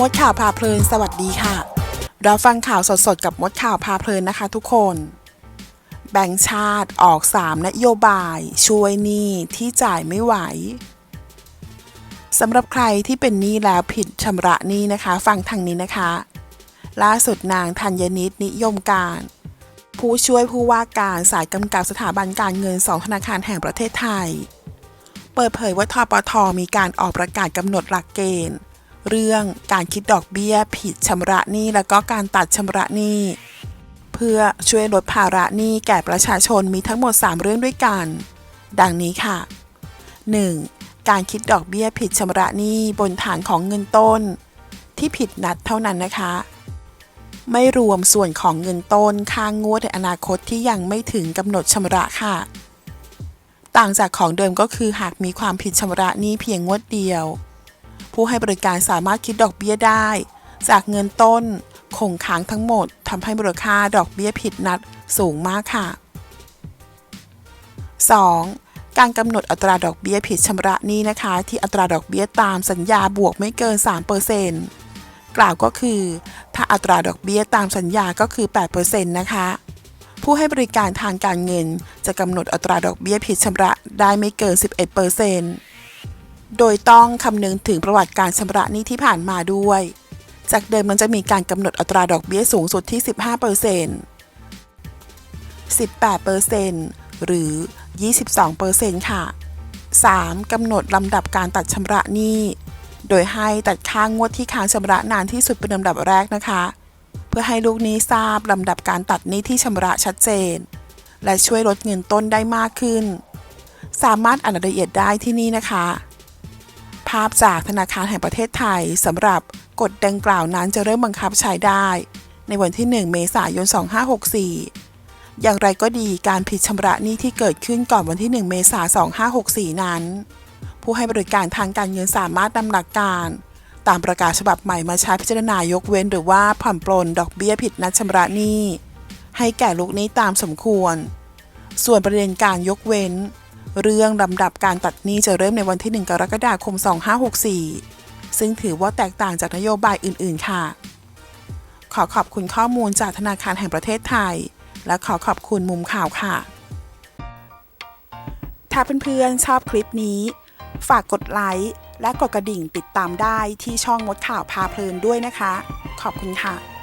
มดข่าวพาเพลิน สวัสดีค่ะ เราฟังข่าวสดๆ กับมดข่าวพาเพลินนะคะทุกคน แบงก์ชาติออก 3 นโยบาย ช่วยหนี้ที่จ่ายไม่ไหวสำหรับใครที่เป็นหนี้แล้วผิดชำระหนี้นะคะ ฟังทางนี้นะคะ ล่าสุดนางธัญนิตนิยมการ ผู้ช่วยผู้ว่าการสายกำกับสถาบันการเงินสองธนาคารแห่งประเทศไทย เปิดเผยว่าทปทมีการออกประกาศกำหนดหลักเกณฑ์ เรื่องการคิดดอกเบี้ย ผิดชำระหนี้ แล้วก็การตัดชำระหนี้ เพื่อช่วยลดภาระหนี้แก่ประชาชนมีทั้งหมด 3 เรื่องด้วยกัน ดังนี้ค่ะ 1. การคิดดอกเบี้ยผิดชำระหนี้บนฐานของเงินต้น ที่ผิดนัดเท่านั้นนะคะ ไม่รวมส่วนของเงินต้นค่างงวดในอนาคตที่ยังไม่ถึงกำหนดชำระค่ะ ต่างจากของเดิมก็คือหากมีความผิดชำระหนี้เพียงงวดเดียว ผู้ให้บริการสามารถคิดดอกเบี้ยได้ จากเงินต้นคงค้างทั้งหมดทำให้มูลค่าดอกเบี้ยผิดนัดสูงมากค่ะ 2. การกำหนดอัตราดอกเบี้ยผิดชำระหนี้นะคะ ที่อัตราดอกเบี้ยตามสัญญาบวกไม่เกิน 3%กล่าวก็คือ ถ้าอัตราดอกเบี้ยตามสัญญาก็คือ 8%นะคะ ผู้ให้บริการทางการเงินจะกำหนดอัตราดอกเบี้ยผิดชำระได้ไม่เกิน 11% โดยต้องคำนึงถึงประวัติการชำระหนี้ที่ผ่านมาด้วย จากเดิมมันจะมีการกำหนดอัตราดอกเบี้ยสูงสุดที่ 15% 18%หรือ 22%ค่ะ 3. กำหนดลำดับการตัดชำระหนี้ โดยให้ตัดค่างวดที่ค้างชำระนานที่สุดเป็นลำดับแรกนะคะ เพื่อให้ลูกหนี้ทราบลำดับการตัดหนี้ที่ชำระชัดเจน และช่วยลดเงินต้นได้มากขึ้น สามารถอ่านรายละเอียดได้ที่นี่นะคะ ภาพจากธนาคารแห่งประเทศไทยสำหรับกฎดังกล่าวนั้นจะเริ่มบังคับใช้ได้ ในวันที่ 1 เมษายน 2564 อย่างไรก็ดีการผิดชำระหนี้ที่เกิดขึ้นก่อนวันที่ 1 เมษายน 2564 นั้น ผู้ให้บริการทางการเงินสามารถนำหลักการ ตามประกาศฉบับใหม่มาใช้พิจารณายกเว้นหรือว่าผ่อนปลนดอกเบี้ยผิดนัดชำระหนี้ให้แก่ลูกหนี้ตามสมควร ส่วนประเด็นการยกเว้น เรื่องลำดับการตัดหนี้จะเริ่มในวันที่ 1 กรกฎาคม 2564 ซึ่งถือว่าแตกต่างจากนโยบายอื่น ๆ ค่ะ ขอขอบคุณข้อมูลจากธนาคารแห่งประเทศไทย และขอขอบคุณมุมข่าวค่ะ ถ้าเพื่อนๆชอบคลิปนี้ ฝากกดไลค์และกดกระดิ่งติดตามได้ที่ช่องมดข่าวพาเพลินด้วยนะคะ ขอบคุณค่ะ